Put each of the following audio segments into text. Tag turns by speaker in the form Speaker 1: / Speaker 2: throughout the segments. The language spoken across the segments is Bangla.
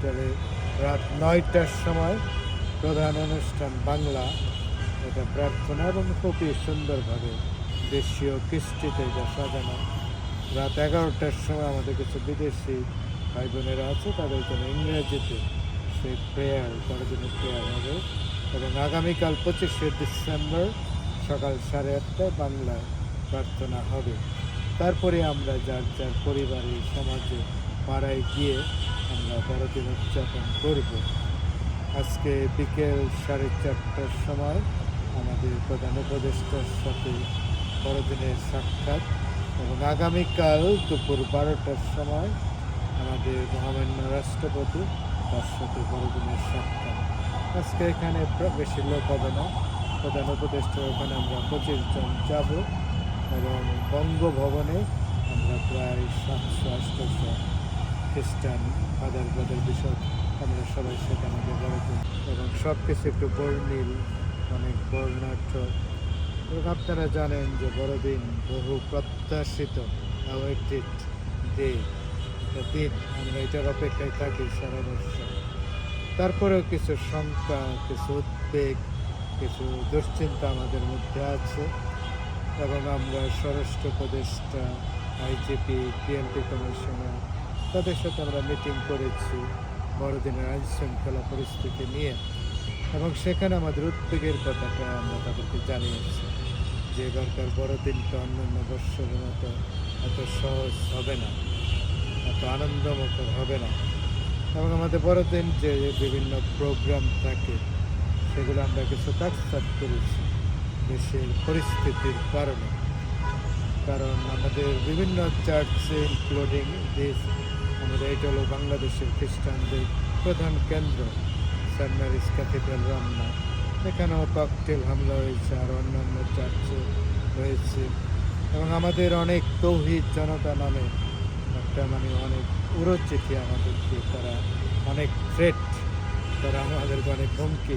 Speaker 1: তাহলে রাত নয়টার সময় প্রধান অনুষ্ঠান বাংলা। এটা প্রার্থনা এবং খুবই সুন্দরভাবে দেশীয় কৃষ্টিতে এটা সাজানো। রাত এগারোটার সময় আমাদের কিছু বিদেশি ভাই বোনেরা আছে, তাদের জন্য ইংরেজিতে সেই প্রেয়ার জন্য প্রেয়ার হবে। এবং আগামীকাল পঁচিশে ডিসেম্বর সকাল সাড়ে আটটায় বাংলায় প্রার্থনা হবে। তারপরে আমরা যার যার পরিবারে সমাজে পাড়ায় গিয়ে আমরা বড়দিন উদযাপন করব। আজকে বিকেল সাড়ে চারটার সময় আমাদের প্রধান উপদেষ্টার সাথে বড়দিনের সাক্ষাৎ এবং আগামীকাল দুপুর বারোটার সময় আমাদের মহামান্য রাষ্ট্রপতি তার সাথে বড়দিনের সাক্ষাৎ। আজকে এখানে বেশি লোক হবে না। প্রধান উপদেষ্টার ওখানে আমরা পঁচিশ জন যাব এবং বঙ্গভবনে আমরা প্রায় সাতশো আটশোশো খ্রিস্টান ফাদার ব্রাদার বিষয় আমরা সবাই সেখানে ব্যবহার করি এবং সব কিছু একটু বর্ণিল, অনেক বর্ণাঢ্য। এবং আপনারা জানেন যে বড়দিন বহু প্রত্যাশিত অ্যাওয়েটেড ডে। দিন আমরা এটার অপেক্ষায় থাকি সারা বছর। তারপরেও কিছু শঙ্কা, কিছু উদ্বেগ, কিছু দুশ্চিন্তা আমাদের মধ্যে আছে। এবং আমরা স্বরাষ্ট্র উপদেষ্টা, আইজিপি পিএনপি কমিশনার তাদের সাথে আমরা মিটিং করেছি, বড়দিনের আইন শৃঙ্খলা পরিস্থিতি নিয়ে। এবং সেখানে আমাদের উদ্বেগের কথাটা আমরা তাদেরকে জানিয়েছি যে এবারকার বড়দিনটা অন্যান্য বৎসরের মতো এত সহজ হবে না, এত আনন্দমুখর হবে না। এবং আমাদের বড়দিন যে বিভিন্ন প্রোগ্রাম থাকে, সেগুলো আমরা কিছু কাটছাট করেছি দেশের পরিস্থিতির কারণে। কারণ আমাদের বিভিন্ন চার্চে ইনক্লুডিং দেশ আমাদের এটা হলো বাংলাদেশের খ্রিস্টানদের প্রধান কেন্দ্র, সেন্ট ম্যারিজ ক্যাথিড্রাল রমনা। এখানেও ককটেল হামলা হয়েছে আর অন্যান্য চার্চে হয়েছে এবং আমাদের অনেক তৌহিদ জনতা নামে একটা মানে অনেক উড়োচিঠি আমাদেরকে, তারা অনেক থ্রেট তারা আমাদেরকে অনেক হুমকি।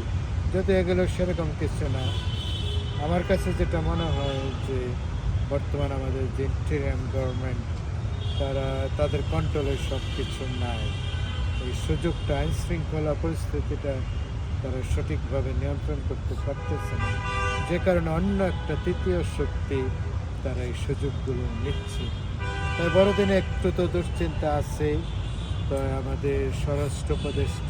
Speaker 1: যদি এগুলো সেরকম কিছু না, আমার কাছে যেটা মনে হয় যে বর্তমান আমাদের যে ইন্টেরিয়াম গভর্নমেন্ট তারা তাদের কন্ট্রোলে সব কিছু নাই এই সুযোগটা, আইন শৃঙ্খলা পরিস্থিতিটা তারা সঠিকভাবে নিয়ন্ত্রণ করতে পারতেছে না। যে কারণে অন্য একটা তৃতীয় শক্তি তারা এই সুযোগগুলো নিচ্ছে। তাই বড়দিনে একটু তো দুশ্চিন্তা আছে তো আমাদের স্বরাষ্ট্র উপদেষ্টা